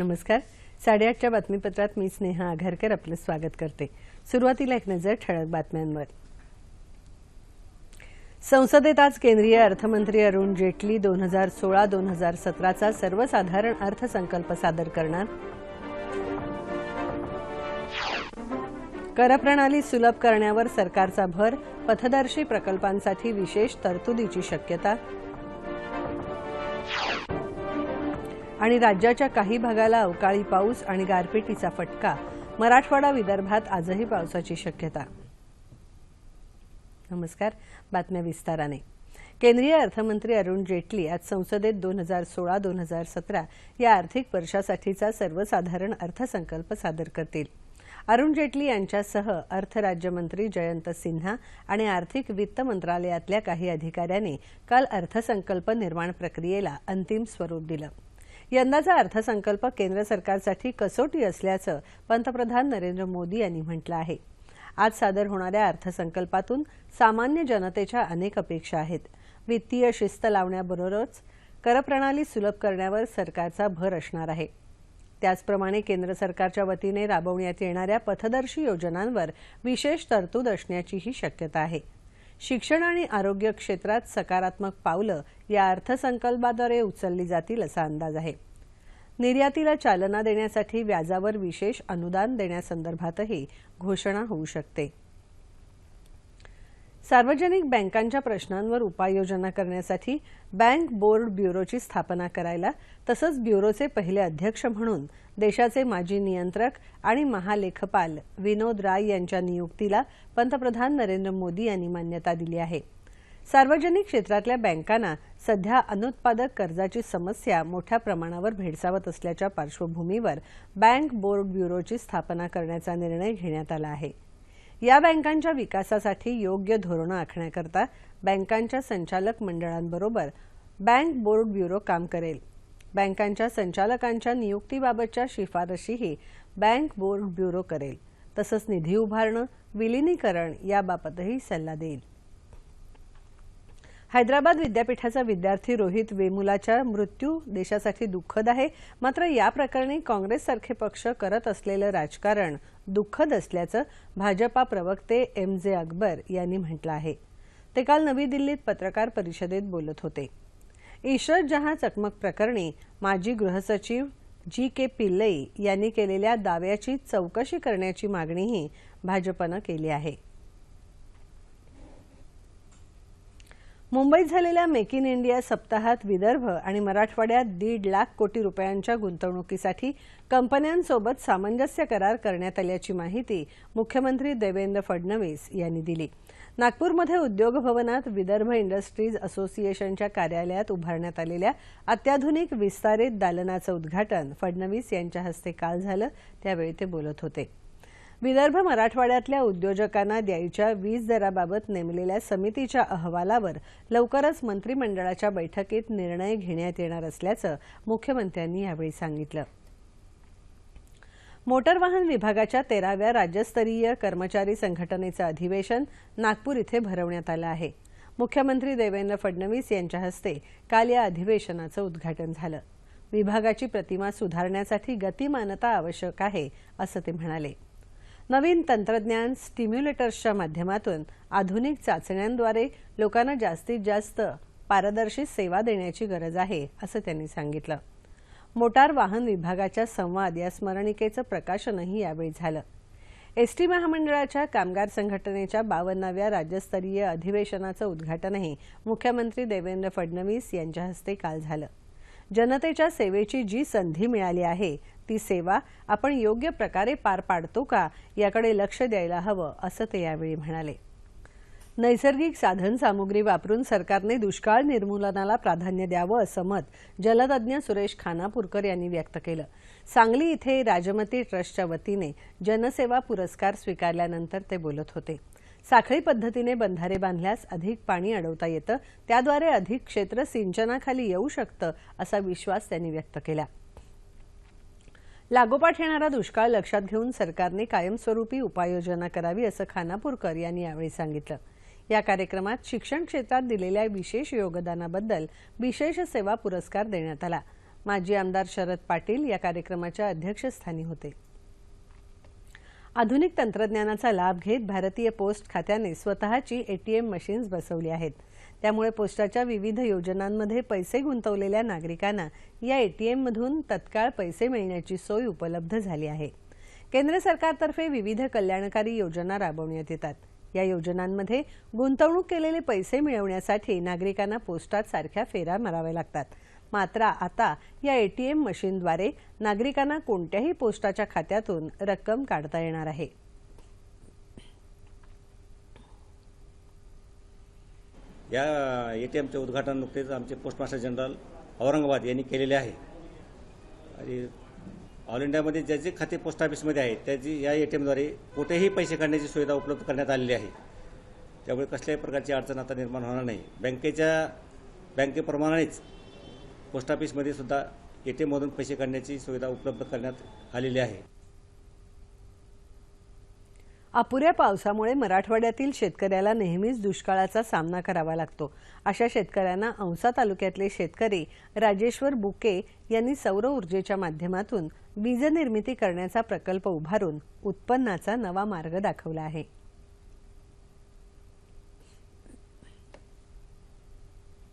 नमस्कार. साडेआठच्या बातमीपत्रात मी स्नेहा आघारकर आपलं स्वागत करते. सुरुवातीला एक नजर ठळक बातम्यांवर. संसदेत आज केंद्रीय अर्थमंत्री अरुण जेटली दोन हजार सोळा दोन हजार सतराचा सर्वसाधारण अर्थसंकल्प सादर करणार. करप्रणाली सुलभ करण्यावर सरकारचा भर पथदर्शी प्रकल्पांसाठी विशेष तरतुदीची शक्यता. आणि राज्याच्या काही भागाला अवकाळी पाऊस आणि गारपिटीचा फटका. मराठवाडा विदर्भात आजही पावसाची शक्यता. नमस्कार बातम्या विस्ताराने. केंद्रीय अर्थमंत्री अरुण जेटली आज संसदेत दोन हजार सोळा दोन हजार सतरा या आर्थिक वर्षासाठीचा सर्वसाधारण अर्थसंकल्प सादर करतील. अरुण जेटली यांच्यासह अर्थ राज्यमंत्री जयंत सिन्हा आणि आर्थिक वित्त मंत्रालयातल्या काही अधिकाऱ्यांनी काल अर्थसंकल्प निर्माण प्रक्रियेला अंतिम स्वरूप दिलं. यंदाचा अर्थसंकल्प केंद्र सरकारसाठी कसोटी असल्याचं पंतप्रधान नरेंद्र मोदी यांनी म्हटलं आहे. आज सादर होणाऱ्या अर्थसंकल्पातून सामान्य जनतेच्या अनेक अपेक्षा आहेत. वित्तीय शिस्त लावण्याबरोबरच करप्रणाली सुलभ करण्यावर सरकारचा भर असणार आहे. त्याचप्रमाणे केंद्र सरकारच्या वतीने राबवण्यात येणाऱ्या पथदर्शी योजनांवर विशेष तरतूद असण्याचीही शक्यता आहे. शिक्षण आणि आरोग्य क्षेत्रात सकारात्मक पावलं या अर्थसंकल्पाद्वारे उचलली जातील असा अंदाज आहे. निर्यातीला चालना देण्यासाठी व्याजावर विशेष अनुदान देण्यासंदर्भातही घोषणा होऊ शकते. सार्वजनिक बँकांच्या प्रश्नांवर उपाययोजना करण्यासाठी बँक बोर्ड ब्युरोची स्थापना करायला तसंच ब्युरोचे पहिले अध्यक्ष म्हणून देशाचे माजी नियंत्रक आणि महालेखपाल विनोद राय यांच्या नियुक्तीला पंतप्रधान नरेंद्र मोदी यांनी मान्यता दिली आहे. सार्वजनिक क्षेत्रातल्या बँकांना सध्या अनुत्पादक कर्जाची समस्या मोठ्या प्रमाणावर भेडसावत असल्याच्या पार्श्वभूमीवर बँक बोर्ड ब्युरोची स्थापना करण्याचा निर्णय घेण्यात आला आहे. या बँकांच्या विकासासाठी योग्य धोरणं आखण्याकरता बँकांच्या संचालक मंडळांबरोबर बँक बोर्ड ब्युरो काम करेल. बँकांच्या संचालकांच्या नियुक्तीबाबतच्या शिफारशीही बँक बोर्ड ब्युरो करेल. तसंच निधी उभारणं विलिनीकरण याबाबतही सल्ला देईल. हैदराबाद विद्यापीठाचा विद्यार्थी रोहित वेमुलाच्या मृत्यू देशासाठी दुःखद आहे. मात्र या प्रकरणी काँग्रेससारखे पक्ष करत असलेलं राजकारण दुःखद असल्याचं भाजपा प्रवक्ते एम जे अकबर यांनी म्हटलं आहे. ते काल नवी दिल्लीत पत्रकार परिषदेत बोलत होते. इशरत जहां चकमक प्रकरणी माजी गृहसचिव जी के पिल्लई यांनी केलेल्या दाव्याची चौकशी करण्याची मागणीही भाजपनं केली आहे. मुंबईत झालेल्या मेक इन इंडिया सप्ताहात विदर्भ आणि मराठवाड्यात दीड लाख कोटी रुपयांच्या गुंतवणुकीसाठी कंपन्यांसोबत सामंजस्य करार करण्यात आल्याची माहिती मुख्यमंत्री देवेंद्र फडणवीस यांनी दिली. नागपूरमध्ये उद्योग भवनात विदर्भ इंडस्ट्रीज असोसिएशनच्या कार्यालयात उभारण्यात आलेल्या अत्याधुनिक विस्तारित दालनाचं उद्घाटन फडणवीस यांच्या हस्ते काल झालं. त्यावेळी ते बोलत होते. विदर्भ मराठवाड्यातल्या उद्योजकांना द्यायच्या वीज दराबाबत नेमलेल्या समितीच्या अहवालावर लवकरच मंत्रिमंडळाच्या बैठकीत निर्णय घेण्यात येणार असल्याचं मुख्यमंत्र्यांनी यावेळी सांगितलं. मोटर वाहन विभागाच्या तेराव्या राज्यस्तरीय कर्मचारी संघटनेचं अधिवेशन नागपूर इथे भरवण्यात आलं आहे. मुख्यमंत्री देवेंद्र फडणवीस यांच्या हस्ते काल या अधिवेशनाचं उद्घाटन झालं. विभागाची प्रतिमा सुधारण्यासाठी गतिमानता आवश्यक आहे असं ते म्हणाले. नवीन तंत्रज्ञान स्टिम्युलेटर्सच्या माध्यमातून आधुनिक चाचण्यांद्वारे लोकांना जास्तीत जास्त पारदर्शी सेवा देण्याची गरज आहे असं त्यांनी सांगितलं. मोटार वाहन विभागाच्या संवाद या स्मरणिकेचं प्रकाशनही यावेळी झालं. एसटी महामंडळाच्या कामगार संघटनेच्या बावन्नाव्या राज्यस्तरीय अधिवेशनाचं उद्घाटनही मुख्यमंत्री देवेंद्र फडणवीस यांच्या हस्ते काल झालं. जनतेच्या सेवेची जी संधी मिळाली आहे ती सेवा आपण योग्य प्रकारे पार पाडतो का याकडे लक्ष द्यायला हवं असं ते यावेळी म्हणाले. नैसर्गिक साधन सामुग्री वापरून सरकारने दुष्काळ निर्मूलनाला प्राधान्य द्यावं असं मत जलतज्ञ सुरेश खानापूरकर यांनी व्यक्त केलं. सांगली इथे राजमती ट्रस्टच्या वतीने जनसेवा पुरस्कार स्वीकारल्यानंतर ते बोलत होते. साखळी पद्धतीने बंधारे बांधल्यास अधिक पाणी अडवता येतं. त्याद्वारे अधिक क्षेत्र सिंचनाखाली येऊ शकतं असा विश्वास त्यांनी व्यक्त केला. लागोपाठ येणारा दुष्काळ लक्षात घेऊन सरकारने कायमस्वरूपी उपाययोजना करावी असं खानापूरकर यांनी यावेळी सांगितलं. या कार्यक्रमात शिक्षण क्षेत्रात दिलेल्या विशेष योगदानाबद्दल विशेष सेवा पुरस्कार देण्यात आला. माजी आमदार शरद पाटील या कार्यक्रमाच्या अध्यक्षस्थानी होते. आधुनिक तंत्रज्ञानाचा लाभ घेत भारतीय पोस्ट खात्याने स्वतःची एटीएम मशीन्स बसवली आहेत. त्यामुळे पोस्टाच्या विविध योजनांमध्ये पैसे गुंतवलेल्या नागरिकांना या एटीएममधून तत्काळ पैसे मिळण्याची सोय उपलब्ध झाली आहे. केंद्र सरकारतर्फे विविध कल्याणकारी योजना राबवण्यात येतात. या योजनांमध्ये गुंतवणूक केलेले पैसे मिळवण्यासाठी नागरिकांना पोस्टात सारख्या फेऱ्या माराव्या लागतात. मात्र आता या एटीएम मशीनद्वारे नागरिकांना कोणत्याही पोस्टाच्या खात्यातून रक्कम काढता येणार आहे. या ए टी एमचे उद्घाटन नुकतेच आमचे पोस्टमास्टर जनरल औरंगाबाद यांनी केलेले आहे. आणि ऑल इंडियामध्ये ज्या जे खाते पोस्ट ऑफिसमध्ये आहेत त्याची या ए टी एमद्वारे कुठेही पैसे काढण्याची सुविधा उपलब्ध करण्यात आलेली आहे. त्यामुळे कसल्याही प्रकारची अडचण आता निर्माण होणार नाही. बँकेच्या बँकेप्रमाणेच पोस्ट ऑफिसमध्ये सुद्धा ए टी एममधून पैसे काढण्याची सुविधा उपलब्ध करण्यात आलेली आहे. अपुऱ्या पावसामुळे मराठवाड्यातील शेतकऱ्याला नेहमीच दुष्काळाचा सामना करावा लागतो. अशा शेतकऱ्यांना औसा तालुक्यातले शेतकरी राजेश्वर बुके यांनी सौर ऊर्जेच्या माध्यमातून वीज निर्मिती करण्याचा प्रकल्प उभारून उत्पन्नाचा नवा मार्ग दाखवला आहे.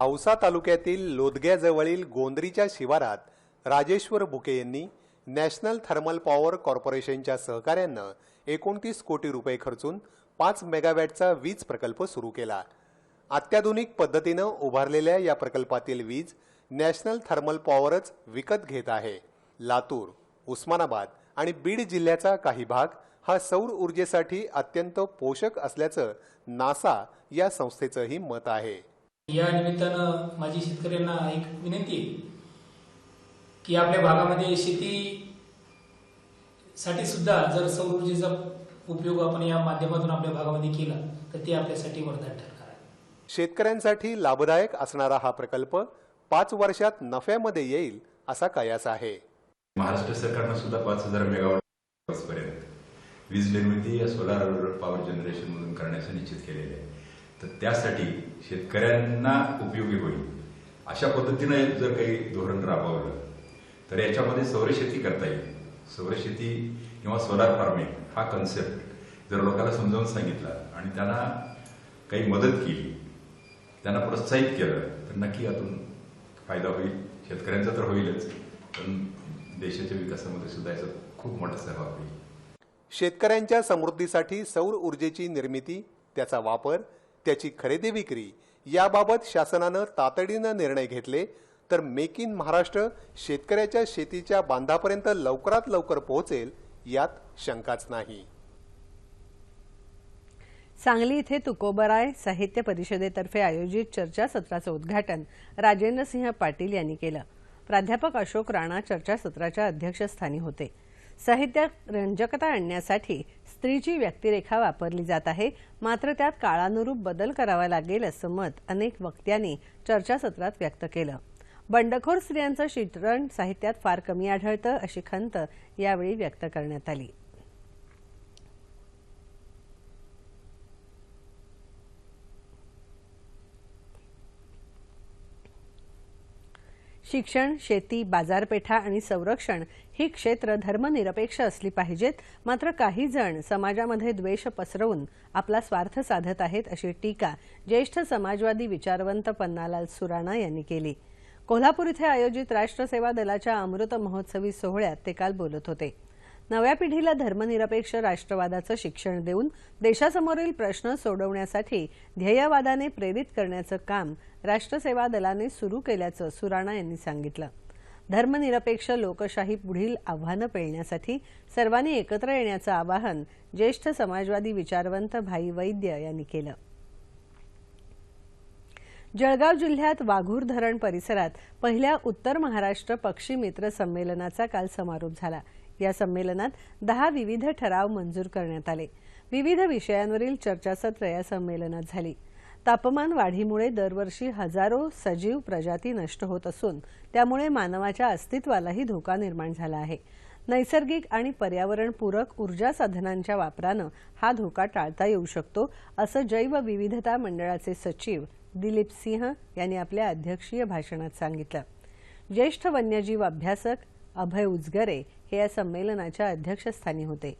औसा तालुक्यातील लोदग्याजवळील गोंदरीच्या शिवारात राजेश्वर बुके यांनी नॅशनल थर्मल पॉवर कॉर्पोरेशनच्या सहकार्यानं एकोणतीस कोटी रुपये खर्चून पाच मेगावॅटचा वीज प्रकल्प सुरू केला. अत्याधुनिक पद्धतीनं उभारलेल्या या प्रकल्पातील वीज नॅशनल थर्मल पॉवरच विकत घेत आहे. लातूर उस्मानाबाद आणि बीड जिल्ह्याचा काही भाग हा सौर ऊर्जेसाठी अत्यंत पोषक असल्याचं नासा या संस्थेचंही मत आहे. या निमित्तानं माझी शेतकऱ्यांना एक विनंती आहे की आपल्या भागामध्ये शेती साठी सुद्धा जर सौर ऊर्जेचा उपयोग आपण या माध्यमातून आपल्या भागामध्ये केला तर ते आपल्यासाठी वरदान ठरणार आहे. शेतकऱ्यांसाठी लाभदायक असणारा हा प्रकल्प पाच वर्षात नफ्यामध्ये येईल असा कयास आहे. महाराष्ट्र सरकारनं सुद्धा पाच हजार मेगावॉट पर्यंत वीज निर्मिती या सोलार पॉवर जनरेशन मधून करण्याचं निश्चित केलेले आहे. तर त्यासाठी शेतकऱ्यांना उपयोगी होईल. अशा पद्धतीनं जर काही धोरण राबवलं तर याच्यामध्ये सौरशेती करता येईल. सौरशेती किंवा सोलार फार्मिंग हा कन्सेप्ट जर लोकांना समजावून सांगितला आणि त्यांना काही मदत केली त्यांना प्रोत्साहित केलं तर नक्की यातून फायदा होईल. शेतकऱ्यांचा तर होईलच पण देशाच्या विकासामध्ये सुद्धा याचा खूप मोठा सहभाग होईल. शेतकऱ्यांच्या समृद्धीसाठी सौर ऊर्जेची निर्मिती त्याचा वापर त्याची खरेदी विक्री याबाबत शासनानं तातडीनं निर्णय घेतले. तर मेक इन महाराष्ट्र शेतकऱ्याच्या शेतीच्या बांधापर्यंत लवकरात लवकर पोहोचेल यात शंकाच नाही. सांगली इथे तुकोबराय साहित्य परिषदेतर्फे आयोजित चर्चासत्राचं उद्घाटन राजेंद्र सिंह पाटील यांनी केलं. प्राध्यापक अशोक राणा चर्चासत्राच्या अध्यक्षस्थानी होते. साहित्यात रंजकता आणण्यासाठी स्त्रीची व्यक्तिरेखा वापरली जात आहे. मात्र त्यात काळानुरूप बदल करावा लागेल असं मत अनेक वक्त्यांनी चर्चासत्रात व्यक्त केलं. बंडखोर स्त्रियांचं चित्रण साहित्यात फार कमी आढळतं अशी खंत यावेळी व्यक्त करण्यात आली. शिक्षण शेती बाजारपेठा आणि संरक्षण ही क्षेत्र धर्मनिरपेक्ष असली पाहिजेत. मात्र काही जण समाजामध्ये द्वेष पसरवून आपला स्वार्थ साधत आहेत अशी टीका ज्येष्ठ समाजवादी विचारवंत पन्नालाल सुराणा यांनी केली. कोल्हापूर इथे आयोजित राष्ट्रसेवा दलाच्या अमृत महोत्सवी सोहळ्यात ते काल बोलत होते. नव्या पिढीला धर्मनिरपेक्ष राष्ट्रवादाचं शिक्षण देऊन देशासमोरील प्रश्न सोडवण्यासाठी ध्येयवादाने प्रेरित करण्याचं काम राष्ट्रसेवा दलाने सुरू केल्याचं सुराणा यांनी सांगितलं. धर्मनिरपेक्ष लोकशाही पुढील आव्हानं पेलण्यासाठी सर्वांनी एकत्र येण्याचं आवाहन ज्येष्ठ समाजवादी विचारवंत भाई वैद्य यांनी केलं. जळगाव जिल्ह्यात वाघूर धरण परिसरात पहिल्या उत्तर महाराष्ट्र पक्षी मित्र संमेलनाचा काल समारोप झाला. या संमेलनात दहा विविध ठराव मंजूर करण्यात आले. विविध विषयांवरील चर्चासत्र या संमेलनात झाली. तापमान वाढीमुळे दरवर्षी हजारो सजीव प्रजाती नष्ट होत असून त्यामुळे मानवाच्या अस्तित्वालाही धोका निर्माण झाला आहे. नैसर्गिक आणि पर्यावरणपूरक ऊर्जा साधनांच्या वापरानं हा धोका टाळता येऊ शकतो असं जैवविविधता मंडळाचे सचिव दिलीप सिंह यांनी आपल्या अध्यक्षीय भाषणात सांगितलं. ज्येष्ठ वन्यजीव अभ्यासक अभय उजगरे हे या संमेलनाच्या अध्यक्षस्थानी होते.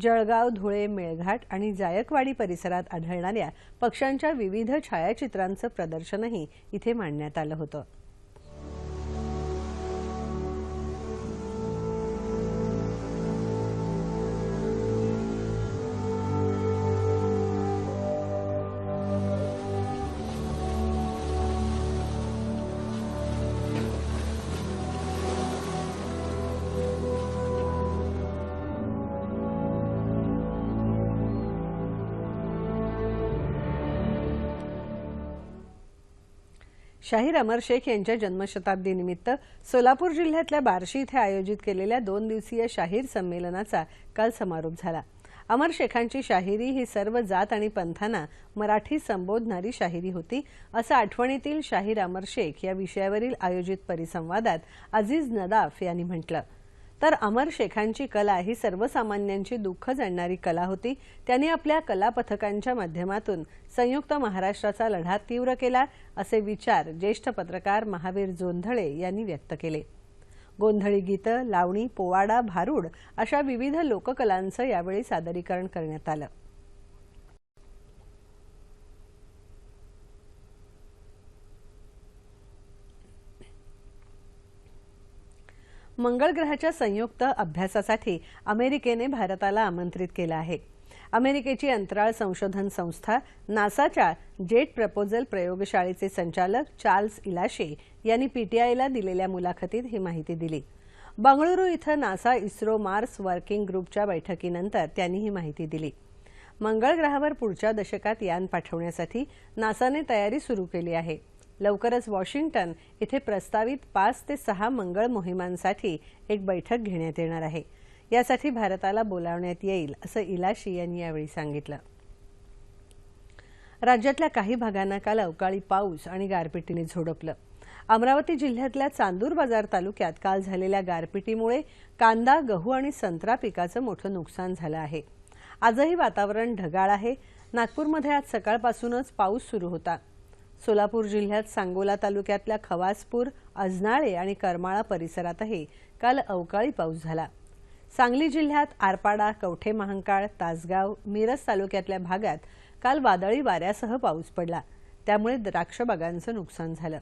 जळगाव धुळे मेळघाट आणि जायकवाडी परिसरात आढळणाऱ्या पक्ष्यांच्या विविध छायाचित्रांचं प्रदर्शनही इथे मांडण्यात आलं होतं. शाहीर अमर शेख यांच्या जन्मशताब्दीनिमित्त सोलापूर जिल्ह्यातल्या बार्शी इथे आयोजित केलेल्या दोन दिवसीय शाहीर संमेलनाचा काल समारोप झाला. अमर शेखांची शाहिरी ही सर्व जात आणि पंथांना मराठी संबोधणारी शाहिरी होती असं आठवणीतील शाहीर अमर शेख या विषयावरील आयोजित परिसंवादात अजीज नदाफ यांनी म्हटलं. तर अमर शेखांची कला ही सर्वसामान्यांची दुःख जाणणारी कला होती. त्यांनी आपल्या कला पथकांच्या माध्यमातून संयुक्त महाराष्ट्राचा लढा तीव्र केला असे विचार ज्येष्ठ पत्रकार महावीर जोंधळे यांनी व्यक्त केले. गोंधळी गीतं लावणी पोवाडा भारूड अशा विविध लोककलांचं यावेळी सादरीकरण करण्यात आलं. मंगळ ग्रहाच्या संयुक्त अभ्यासासाठी अमेरिकेने भारताला आमंत्रित केलं आहे. अमेरिकेची अंतराळ संशोधन संस्था नासाच्या जेट प्रपोजल प्रयोगशाळेचे संचालक चार्ल्स इलाशे यांनी पीटीआयला दिलेल्या मुलाखतीत ही माहिती दिली. बंगळुरू इथं नासा इस्रो मार्स वर्किंग ग्रुपच्या बैठकीनंतर त्यांनी ही माहिती दिली. मंगळ ग्रहावर पुढच्या दशकात यान पाठवण्यासाठी नासाने तयारी सुरू केली आहे. लवकरच वॉशिंग्टन इथे प्रस्तावित पाच ते सहा मंगळ मोहिमांसाठी एक बैठक घेण्यात येणार आहे. यासाठी भारताला बोलावण्यात येईल असं इलाशी यांनी यावेळी सांगितलं. राज्यातल्या काही भागांना काल अवकाळी पाऊस आणि गारपिटीने झोडपलं. अमरावती जिल्ह्यातल्या चांदूर बाजार तालुक्यात काल झालेल्या गारपिटीमुळे कांदा गहू आणि संत्रा पिकाचं मोठं नुकसान झालं आहे. आजही वातावरण ढगाळ आहे. नागपूरमध्ये आज सकाळपासूनच पाऊस सुरू होता. सोलापूर जिल्ह्यात सांगोला तालुक्यातल्या खवासपूर अजनाळे आणि करमाळा परिसरातही काल अवकाळी पाऊस झाला. सांगली जिल्ह्यात आरपाडा कवठे महांकाळ तासगाव मिरज तालुक्यातल्या भागात काल वादळी वाऱ्यासह पाऊस पडला. त्यामुळे द्राक्ष बागांचं नुकसान झालं.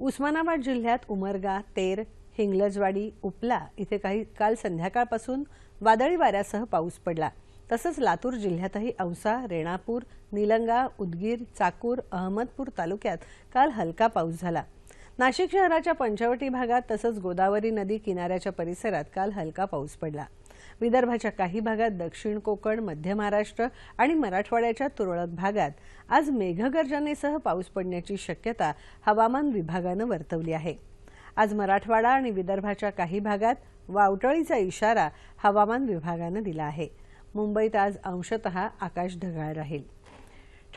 उस्मानाबाद जिल्ह्यात उमरगा तेर हिंगलजवाडी उपला इथे काही काल संध्याकाळपासून वादळी वाऱ्यासह पाऊस पडला. तसंच लातूर जिल्ह्यातही औसा रेणापूर निलंगा उदगीर चाकूर अहमदपूर तालुक्यात काल हलका पाऊस झाला. नाशिक शहराच्या पंचवटी भागात तसंच गोदावरी नदी किनाऱ्याच्या परिसरात काल हलका पाऊस पडला. विदर्भाच्या काही भागात दक्षिण कोकण मध्य महाराष्ट्र आणि मराठवाड्याच्या तुरळक भागात आज मेघगर्जनेसह पाऊस पडण्याची शक्यता हवामान विभागानं वर्तवली आहे. आज मराठवाडा आणि विदर्भाच्या काही भागात वावटळीचा इशारा हवामान विभागानं दिला आहे. मुंबईत आज अंशतः आकाश ढगाळ राहील.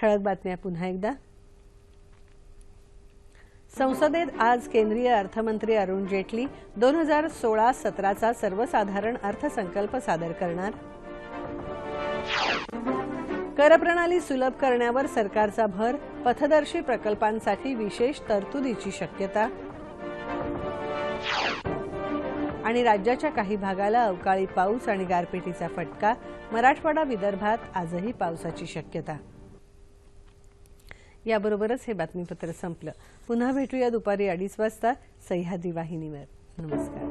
ठळक बातम्या पुन्हा एकदा. संसदेत आज केंद्रीय अर्थमंत्री अरुण जेटली दोन हजार सोळा सतराचा सर्वसाधारण अर्थसंकल्प सादर करणार. करप्रणाली सुलभ करण्यावर सरकारचा भर पथदर्शी प्रकल्पांसाठी विशेष तरतुदीची शक्यता. आणि राज्याच्या काही भागाला अवकाळी पाऊस आणि गारपिटीचा फटका मराठवाडा विदर्भात आजही पावसाची शक्यता. याबरोबरच हे बातमीपत्र संपलं. पुन्हा भेटूया दुपारी अडीच वाजता सह्याद्री वाहिनीवर. नमस्कार.